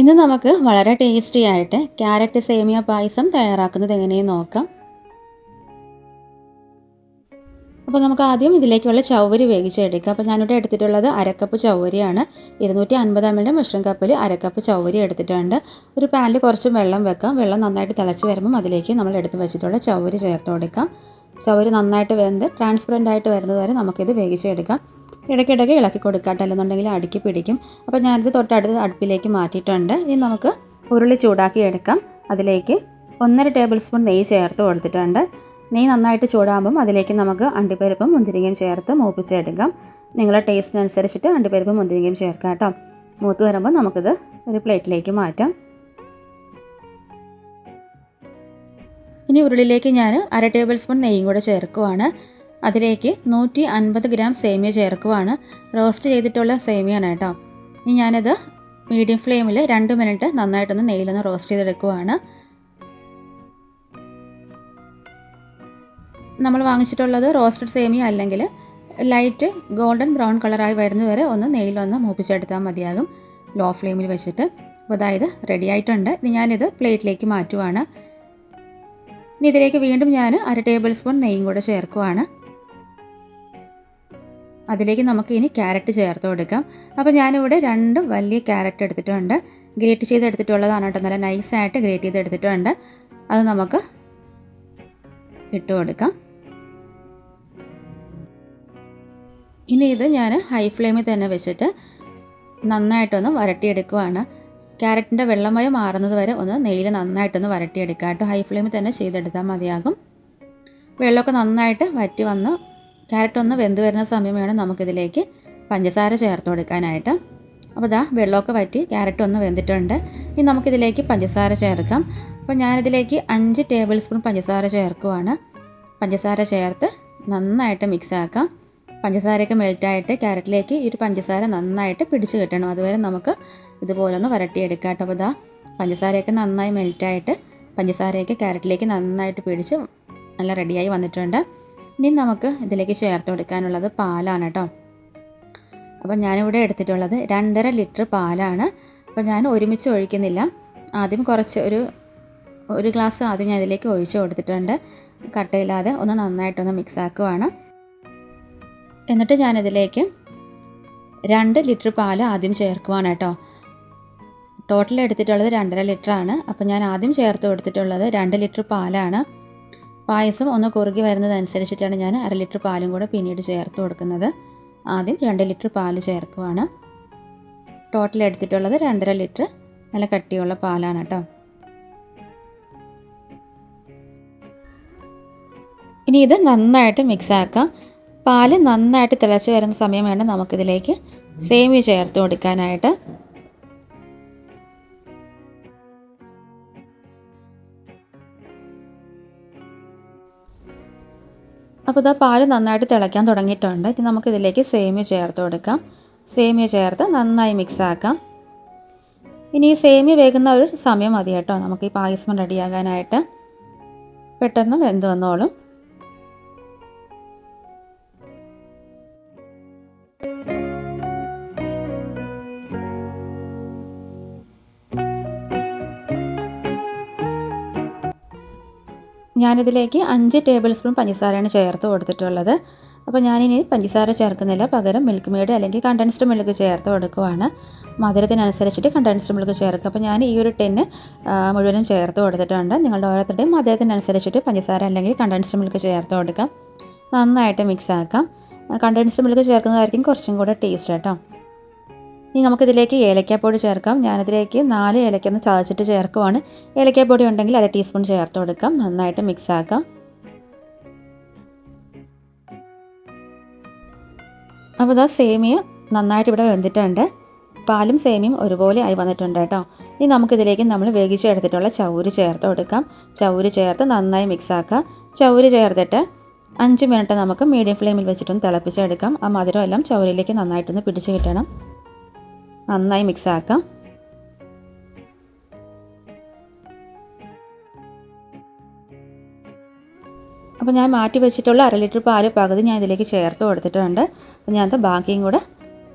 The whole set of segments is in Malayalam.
ഇന്ന് നമുക്ക് വളരെ ടേസ്റ്റി ആയിട്ട് ക്യാരറ്റ് സേമിയ പായസം തയ്യാറാക്കുന്നത് എങ്ങനെയെന്ന് നോക്കാം. അപ്പോൾ നമുക്ക് ആദ്യം ഇതിലേക്കുള്ള ചവ്വരി വേവിച്ചെടുക്കാം. അപ്പോൾ ഞാനിവിടെ എടുത്തിട്ടുള്ളത് അരക്കപ്പ് ചവ്വരിയാണ്. ഇരുന്നൂറ്റി അൻപത് എം എൽ മിശ്രം കപ്പിൽ അരക്കപ്പ് ചവ്വരി എടുത്തിട്ടുണ്ട്. ഒരു പാനിൽ കുറച്ച് വെള്ളം വെക്കാം. വെള്ളം നന്നായിട്ട് തിളച്ച് വരുമ്പം അതിലേക്ക് നമ്മൾ എടുത്ത് വെച്ചിട്ടുള്ള ചവ്വരി ചേർത്ത് കൊടുക്കാം. ചവ്വരി നന്നായിട്ട് വെന്ത് ട്രാൻസ്പെറന്റ് ആയിട്ട് വരുന്നത് വരെ നമുക്കിത് വേവിച്ചെടുക്കാം. ഇടയ്ക്കിടയ്ക്ക് ഇളക്കി കൊടുക്കാട്ടോ അല്ലെന്നുണ്ടെങ്കിൽ അടുക്കി പിടിക്കും. അപ്പോൾ ഞാനിത് തൊട്ടടുത്ത് അടുപ്പിലേക്ക് മാറ്റിയിട്ടുണ്ട്. ഇനി നമുക്ക് ഉരുളി ചൂടാക്കി എടുക്കാം. അതിലേക്ക് ഒന്നര ടേബിൾ സ്പൂൺ നെയ്യ് ചേർത്ത് കൊടുത്തിട്ടുണ്ട്. നെയ്യ് നന്നായിട്ട് ചൂടാകുമ്പം അതിലേക്ക് നമുക്ക് അണ്ടിപ്പരിപ്പും മുന്തിരിങ്ങയും ചേർത്ത് മൂപ്പിച്ചെടുക്കാം. നിങ്ങളുടെ ടേസ്റ്റിനനുസരിച്ചിട്ട് അണ്ടിപ്പരിപ്പും മുന്തിരിങ്ങയും ചേർക്കാം കേട്ടോ. മൂത്ത് വരുമ്പോൾ നമുക്കിത് ഒരു പ്ലേറ്റിലേക്ക് മാറ്റാം. ഇനി ഉരുളിയിലേക്ക് ഞാൻ അര ടേബിൾ സ്പൂൺ നെയ്യും കൂടെ ചേർക്കുവാണ്. അതിലേക്ക് നൂറ്റി അൻപത് ഗ്രാം സേമിയ ചേർക്കുവാണ്. റോസ്റ്റ് ചെയ്തിട്ടുള്ള സേമിയാണ് കേട്ടോ. ഇനി ഞാനിത് മീഡിയം ഫ്ലെയിമിൽ രണ്ട് മിനിറ്റ് നന്നായിട്ടൊന്ന് നെയ്യിലൊന്ന് റോസ്റ്റ് ചെയ്തെടുക്കുവാണ്. നമ്മൾ വാങ്ങിച്ചിട്ടുള്ളത് റോസ്റ്റഡ് സേമിയ അല്ലെങ്കിൽ ലൈറ്റ് ഗോൾഡൻ ബ്രൗൺ കളറായി വരുന്നത് വരെ ഒന്ന് നെയ്യിലൊന്ന് മൂപ്പിച്ചെടുത്താൽ മതിയാകും. ലോ ഫ്ലെയിമിൽ വെച്ചിട്ട്. അപ്പോൾ അതായത് റെഡി ആയിട്ടുണ്ട്. ഇനി ഞാനിത് പ്ലേറ്റിലേക്ക് മാറ്റുവാണ്. ഇനി ഇതിലേക്ക് വീണ്ടും ഞാൻ അര ടേബിൾ സ്പൂൺ നെയ്യും കൂടെ ചേർക്കുവാണ്. അതിലേക്ക് നമുക്ക് ഇനി ക്യാരറ്റ് ചേർത്ത് കൊടുക്കാം. അപ്പോൾ ഞാനിവിടെ രണ്ട് വലിയ ക്യാരറ്റ് എടുത്തിട്ടുണ്ട്. ഗ്രേറ്റ് ചെയ്ത് എടുത്തിട്ടുള്ളതാണ് കേട്ടോ. നല്ല നൈസായിട്ട് ഗ്രേറ്റ് ചെയ്ത് എടുത്തിട്ടുണ്ട് അത് നമുക്ക് ഇട്ട് കൊടുക്കാം. ഇനി ഇത് ഞാൻ ഹൈ ഫ്ലെയിമിൽ തന്നെ വെച്ചിട്ട് നന്നായിട്ടൊന്ന് വരട്ടിയെടുക്കുവാണ്. ക്യാരറ്റിന്റെ വെള്ളമയം മാറുന്നത് വരെ ഒന്ന് നെയ്യിൽ നന്നായിട്ടൊന്ന് വരട്ടിയെടുക്കാം കേട്ടോ. ഹൈ ഫ്ലെയിമിൽ തന്നെ ചെയ്തെടുത്താൽ മതിയാകും. വെള്ളമൊക്കെ നന്നായിട്ട് വറ്റി വന്ന് ക്യാരറ്റ് ഒന്ന് വെന്ത് വരുന്ന സമയം വേണം നമുക്കിതിലേക്ക് പഞ്ചസാര ചേർത്ത് കൊടുക്കാനായിട്ട്. അപ്പോൾ ഇതാ വെള്ളമൊക്കെ വറ്റി ക്യാരറ്റ് ഒന്ന് വെന്തിട്ടുണ്ട്. ഇനി നമുക്കിതിലേക്ക് പഞ്ചസാര ചേർക്കാം. അപ്പോൾ ഞാനിതിലേക്ക് അഞ്ച് ടേബിൾ സ്പൂൺ പഞ്ചസാര ചേർക്കുവാണ്. പഞ്ചസാര ചേർത്ത് നന്നായിട്ട് മിക്സ് ആക്കാം. പഞ്ചസാരയൊക്കെ മെൽറ്റായിട്ട് ക്യാരറ്റിലേക്ക് ഈ ഒരു പഞ്ചസാര നന്നായിട്ട് പിടിച്ചു കിട്ടണം. അതുവരെ നമുക്ക് ഇതുപോലെ ഒന്ന് വരട്ടിയെടുക്കാം കേട്ടോ. അപ്പോൾ ഇതാ പഞ്ചസാരയൊക്കെ നന്നായി മെൽറ്റായിട്ട് പഞ്ചസാരയൊക്കെ ക്യാരറ്റിലേക്ക് നന്നായിട്ട് പിടിച്ച് നല്ല റെഡിയായി വന്നിട്ടുണ്ട്. ഇനി നമുക്ക് ഇതിലേക്ക് ചേർത്ത് കൊടുക്കാനുള്ളത് പാലാണ് കേട്ടോ അപ്പോൾ ഞാനിവിടെ എടുത്തിട്ടുള്ളത് രണ്ടര ലിറ്റർ പാലാണ്. അപ്പോൾ ഞാൻ ഒരുമിച്ച് ഒഴിക്കുന്നില്ല. ആദ്യം കുറച്ച് ഒരു ഒരു ഗ്ലാസ് ആദ്യം ഞാൻ ഇതിലേക്ക് ഒഴിച്ച് കൊടുത്തിട്ടുണ്ട്. കട്ടയില്ലാതെ ഒന്ന് നന്നായിട്ടൊന്ന് മിക്സ് ആക്കുവാണ്. എന്നിട്ട് ഞാനിതിലേക്ക് രണ്ട് ലിറ്റർ പാൽ ആദ്യം ചേർക്കുവാണ് കേട്ടോ ടോട്ടൽ എടുത്തിട്ടുള്ളത് രണ്ടര ലിറ്റർ ആണ് അപ്പോൾ ഞാൻ ആദ്യം ചേർത്ത് കൊടുത്തിട്ടുള്ളത് രണ്ട് ലിറ്റർ പാലാണ്. പായസം ഒന്ന് കുറുകി വരുന്നതനുസരിച്ചിട്ടാണ് ഞാൻ അര ലിറ്റർ പാലും കൂടെ പിന്നീട് ചേർത്ത് കൊടുക്കുന്നത്. ആദ്യം രണ്ട് ലിറ്റർ പാൽ ചേർക്കുവാണ്. ടോട്ടൽ എടുത്തിട്ടുള്ളത് രണ്ടര ലിറ്റർ. നല്ല കട്ടിയുള്ള പാലാണ് കേട്ടോ. ഇനി ഇത് നന്നായിട്ട് മിക്സ് ആക്കാം. പാൽ നന്നായിട്ട് തിളച്ച് വരുന്ന സമയം വേണം നമുക്കിതിലേക്ക് സേമിയ ചേർത്ത് കൊടുക്കാനായിട്ട്. അപ്പോൾ ഇതാ പാൽ നന്നായിട്ട് തിളയ്ക്കാൻ തുടങ്ങിയിട്ടുണ്ട്. ഇനി നമുക്കിതിലേക്ക് സേമിയ ചേർത്ത് കൊടുക്കാം. സേമിയ ചേർത്ത് നന്നായി മിക്സ് ആക്കാം. ഇനി ഈ സേമിയ വേകുന്ന ഒരു സമയം മതി കേട്ടോ. നമുക്ക് ഈ പായസം റെഡിയാകാനായിട്ട് പെട്ടെന്ന് വെന്ത് വന്നോളും. ഞാനിതിലേക്ക് അഞ്ച് ടേബിൾ സ്പൂൺ പഞ്ചസാരയാണ് ചേർത്ത് കൊടുത്തിട്ടുള്ളത്. അപ്പോൾ ഞാനിനി പഞ്ചസാര ചേർക്കുന്നില്ല. പകരം മിൽക്ക് മെയ്ഡ് അല്ലെങ്കിൽ കണ്ടൻസ്ഡ് മിൽക്ക് ചേർത്ത് കൊടുക്കുവാണ്. മധുരത്തിനനുസരിച്ചിട്ട് കണ്ടൻസ്ഡ് മിൽക്ക് ചേർക്കുക. അപ്പോൾ ഞാൻ ഈ ഒരു ടെന്ന് മുഴുവനും ചേർത്ത് കൊടുത്തിട്ടുണ്ട്. നിങ്ങളുടെ ഓരോരുത്തരുടെയും മധുരത്തിനനുസരിച്ചിട്ട് പഞ്ചസാര അല്ലെങ്കിൽ കണ്ടൻസ്ഡ് മിൽക്ക് ചേർത്ത് കൊടുക്കാം. നന്നായിട്ട് മിക്സ് ആക്കാം. കണ്ടൻസ്ഡ് മിൽക്ക് ചേർക്കുന്നതായിരിക്കും കുറച്ചും കൂടെ ടേസ്റ്റ് കേട്ടോ. ഇനി നമുക്കിതിലേക്ക് ഏലക്കാപ്പൊടി ചേർക്കാം. ഞാനിതിലേക്ക് നാല് ഏലക്ക ഒന്ന് ചതച്ചിട്ട് ചേർക്കുവാണ്. ഏലക്കാപ്പൊടി ഉണ്ടെങ്കിൽ അര ടീസ്പൂൺ ചേർത്ത് കൊടുക്കാം. നന്നായിട്ട് മിക്സ് ആക്കാം. അപ്പോൾ ഇതാ സേമിയ നന്നായിട്ട് ഇവിടെ വെന്തിട്ടുണ്ട്. പാലും സേമിയും ഒരുപോലെ ആയി വന്നിട്ടുണ്ട് കേട്ടോ. ഇനി നമുക്കിതിലേക്ക് നമ്മൾ വേവിച്ചെടുത്തിട്ടുള്ള ചൗരി ചേർത്ത് കൊടുക്കാം. ചൗരി ചേർത്ത് നന്നായി മിക്സ് ആക്കാം. ചൗരി ചേർത്തിട്ട് അഞ്ച് മിനിറ്റ് നമുക്ക് മീഡിയം ഫ്ലെയിമിൽ വെച്ചിട്ടൊന്ന് തിളപ്പിച്ചെടുക്കാം. ആ മധുരം എല്ലാം ചൗരിയിലേക്ക് നന്നായിട്ടൊന്ന് പിടിച്ച് കിട്ടണം. നന്നായി മിക്സ് ആക്കാം അപ്പോൾ ഞാൻ മാറ്റി വെച്ചിട്ടുള്ള അര ലിറ്റർ പാൽ പകുതി ഞാൻ ഇതിലേക്ക് ചേർത്ത് കൊടുത്തിട്ടുണ്ട്. അപ്പോൾ ഞാനത് ബാക്കിയും കൂടെ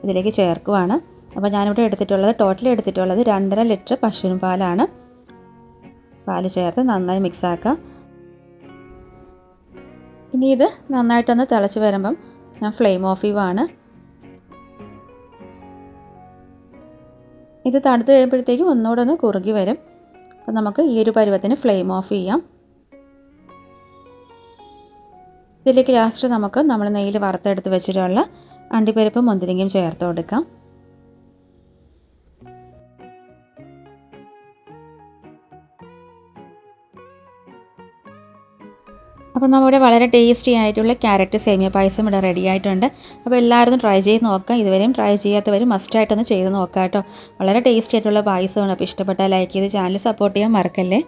ഇതിലേക്ക് ചേർക്കുവാണ്. അപ്പോൾ ഞാനിവിടെ എടുത്തിട്ടുള്ളത് ടോട്ടൽ എടുത്തിട്ടുള്ളത് രണ്ടര ലിറ്റർ പശുവിൻ പാലാണ്. പാൽ ചേർത്ത് നന്നായി മിക്സ് ആക്കാം ഇനി ഇത് നന്നായിട്ടൊന്ന് തിളച്ച് വരുമ്പം ഞാൻ ഫ്ലെയിം ഓഫ് ചെയ്യുവാണ്. ഇത് തണുത്ത് കഴിയുമ്പോഴത്തേക്കും ഒന്നുകൂടെ ഒന്ന് കുറുകി വരും. അപ്പം നമുക്ക് ഈ ഒരു പരുവത്തിന് ഫ്ലെയിം ഓഫ് ചെയ്യാം. ഇതിലേക്ക് ലാസ്റ്റ് നമുക്ക് നമ്മൾ നെയ്യിൽ വറുത്തെടുത്ത് വെച്ചിട്ടുള്ള അണ്ടിപ്പരിപ്പും മുന്തിരിങ്ങയും ചേർത്ത് കൊടുക്കാം. അപ്പോൾ നമ്മുടെ വളരെ ടേസ്റ്റി ആയിട്ടുള്ള ക്യാരറ്റ് സേമിയ പായസം ഇവിടെ റെഡി ആയിട്ടുണ്ട്. അപ്പോൾ എല്ലാവരും ട്രൈ ചെയ്ത് നോക്കാം ഇതുവരെയും ട്രൈ ചെയ്യാത്തവർ മസ്റ്റായിട്ടൊന്ന് ചെയ്ത് നോക്കാം കേട്ടോ. വളരെ ടേസ്റ്റി ആയിട്ടുള്ള പായസമാണ്. അപ്പോൾ ഇഷ്ടപ്പെട്ടാൽ ലൈക്ക് ചെയ്ത് ചാനൽ സപ്പോർട്ട് ചെയ്യാൻ മറക്കല്ലേ?